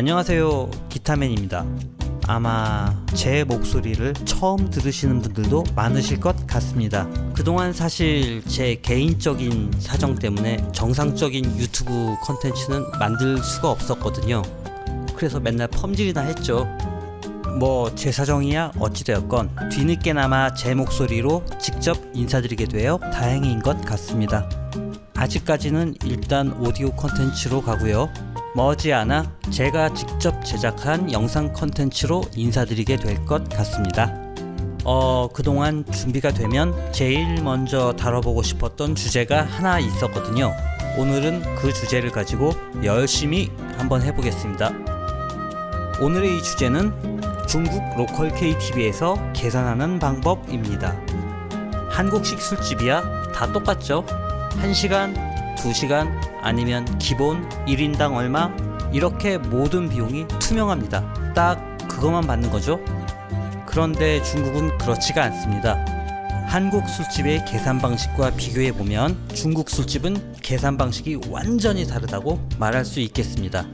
안녕하세요. 기타맨입니다. 아마 제 목소리를 처음 들으시는 분들도 많으실 것 같습니다. 그동안 사실 제 개인적인 사정 때문에 정상적인 유튜브 컨텐츠는 만들 수가 없었거든요. 그래서 맨날 펌질이나 했죠. 뭐 제 사정이야 어찌되었건 뒤늦게나마 제 목소리로 직접 인사드리게 되어 다행인 것 같습니다. 아직까지는 일단 오디오 컨텐츠로 가고요. 머지않아 제가 직접 제작한 영상 컨텐츠로 인사드리게 될 것 같습니다. 어, 그동안 준비가 되면 제일 먼저 다뤄보고 싶었던 주제가 하나 있었거든요. 오늘은 그 주제를 가지고 열심히 한번 해보겠습니다. 오늘의 이 주제는 중국 로컬 KTV에서 계산하는 방법입니다. 한국식 술집이야 다 똑같죠? 1시간, 2시간, 아니면 기본 1인당 얼마? 이렇게 모든 비용이 투명합니다. 딱 그것만 받는 거죠. 그런데 중국은 그렇지가 않습니다. 한국 술집의 계산 방식과 비교해 보면 중국 술집은 계산 방식이 완전히 다르다고 말할 수 있겠습니다.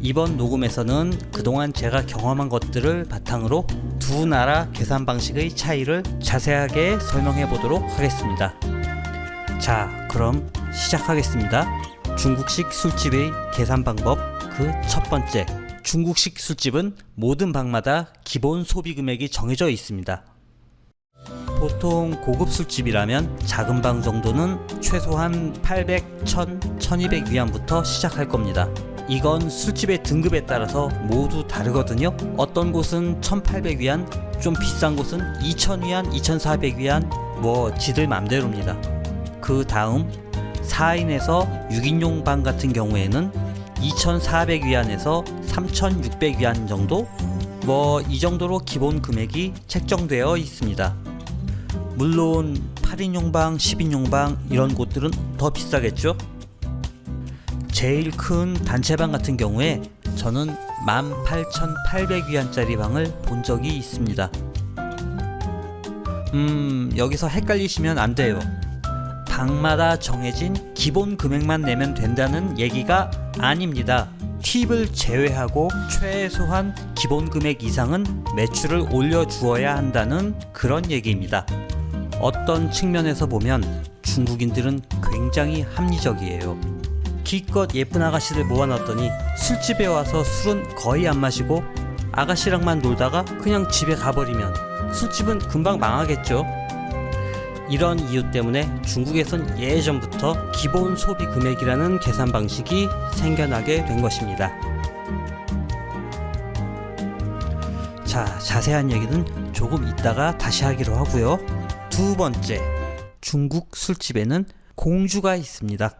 이번 녹음에서는 그동안 제가 경험한 것들을 바탕으로 두 나라 계산 방식의 차이를 자세하게 설명해 보도록 하겠습니다. 자, 그럼 시작하겠습니다. 중국식 술집의 계산 방법 그 첫 번째. 중국식 술집은 모든 방마다 기본 소비 금액이 정해져 있습니다. 보통 고급 술집이라면 작은 방 정도는 최소한 800, 1000, 1200 위안부터 시작할 겁니다. 이건 술집의 등급에 따라서 모두 다르거든요. 어떤 곳은 1800 위안, 좀 비싼 곳은 2000 위안, 2400 위안, 뭐 지들 맘대로입니다. 그 다음 4인에서 6인용 방 같은 경우에는 2,400위안에서 3,600위안 정도? 뭐 이 정도로 기본 금액이 책정되어 있습니다. 물론 8인용 방, 10인용 방 이런 곳들은 더 비싸겠죠? 제일 큰 단체방 같은 경우에 저는 18,800위안짜리 방을 본 적이 있습니다. 음, 여기서 헷갈리시면 안 돼요. 방마다 정해진 기본 금액만 내면 된다는 얘기가 아닙니다. 팁을 제외하고 최소한 기본 금액 이상은 매출을 올려주어야 한다는 그런 얘기입니다. 어떤 측면에서 보면 중국인들은 굉장히 합리적이에요. 기껏 예쁜 아가씨를 모아놨더니 술집에 와서 술은 거의 안 마시고 아가씨랑만 놀다가 그냥 집에 가버리면 술집은 금방 망하겠죠. 이런 이유 때문에 중국에선 예전부터 기본 소비 금액이라는 계산 방식이 생겨나게 된 것입니다. 자, 자세한 얘기는 조금 이따가 다시 하기로 하고요. 두 번째, 중국 술집에는 공주가 있습니다.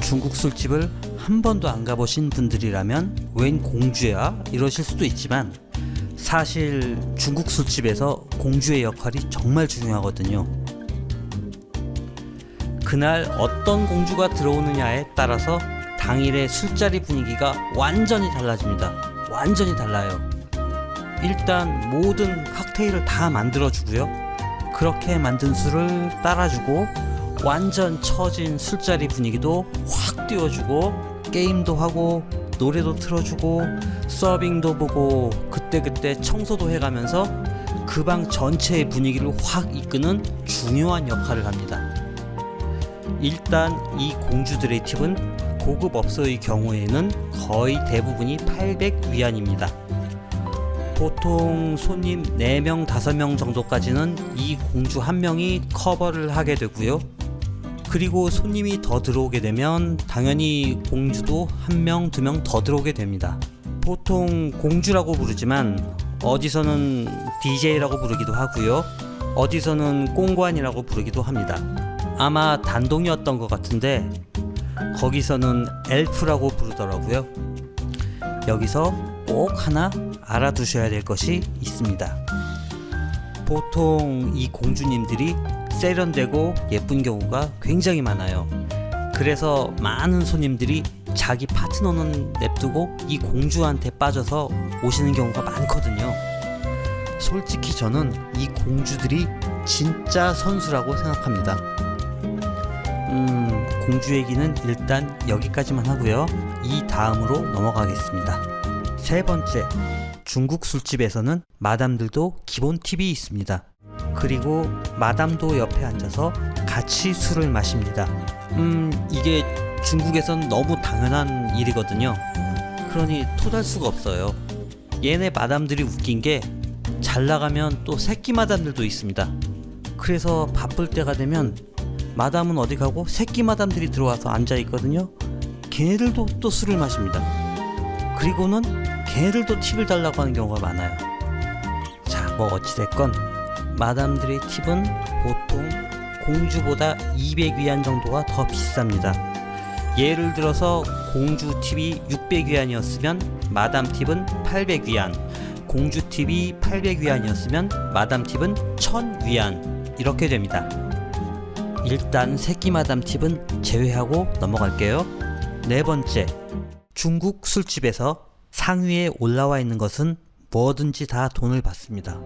중국 술집을 한 번도 안 가보신 분들이라면 웬 공주야? 이러실 수도 있지만 사실 중국 술집에서 공주의 역할이 정말 중요하거든요. 그날 어떤 공주가 들어오느냐에 따라서 당일의 술자리 분위기가 완전히 달라집니다. 완전히 달라요. 일단 모든 칵테일을 다 만들어주고요. 그렇게 만든 술을 따라주고 완전 처진 술자리 분위기도 확 띄워주고 게임도 하고 노래도 틀어주고 서빙도 보고 그때그때 청소도 해가면서 그 방 전체의 분위기를 확 이끄는 중요한 역할을 합니다. 일단 이 공주들의 팁은 고급 업소의 경우에는 거의 대부분이 800 위안입니다. 보통 손님 4명, 5명 정도까지는 이 공주 한 명이 커버를 하게 되고요. 그리고 손님이 더 들어오게 되면 당연히 공주도 한 명, 두 명 더 들어오게 됩니다. 보통 공주라고 부르지만 어디서는 DJ라고 부르기도 하고요. 어디서는 꽁관이라고 부르기도 합니다. 아마 단동이었던 것 같은데 거기서는 엘프라고 부르더라고요. 여기서 꼭 하나 알아두셔야 될 것이 있습니다. 보통 이 공주님들이 세련되고 예쁜 경우가 굉장히 많아요. 그래서 많은 손님들이 자기 파트너는 냅두고 이 공주한테 빠져서 오시는 경우가 많거든요. 솔직히 저는 이 공주들이 진짜 선수라고 생각합니다. 음, 공주 얘기는 일단 여기까지만 하고요. 이 다음으로 넘어가겠습니다. 세 번째, 중국 술집에서는 마담들도 기본 팁이 있습니다. 그리고 마담도 옆에 앉아서 같이 술을 마십니다. 음, 이게 중국에선 너무 당연한 일이거든요. 그러니 토달 수가 없어요. 얘네 마담들이 웃긴 게 잘 나가면 또 새끼 마담들도 있습니다. 그래서 바쁠 때가 되면 마담은 어디 가고 새끼 마담들이 들어와서 앉아 있거든요. 걔네들도 또 술을 마십니다. 그리고는 걔네들도 팁을 달라고 하는 경우가 많아요. 자, 뭐 어찌됐건 마담들의 팁은 보통 공주보다 200위안 정도가 더 비쌉니다. 예를 들어서 공주 팁이 600위안이었으면 마담 팁은 800위안, 공주 팁이 800위안이었으면 마담 팁은 1000위안 이렇게 됩니다. 일단 새끼 마담 팁은 제외하고 넘어갈게요. 네 번째, 중국 술집에서 상위에 올라와 있는 것은 뭐든지 다 돈을 받습니다.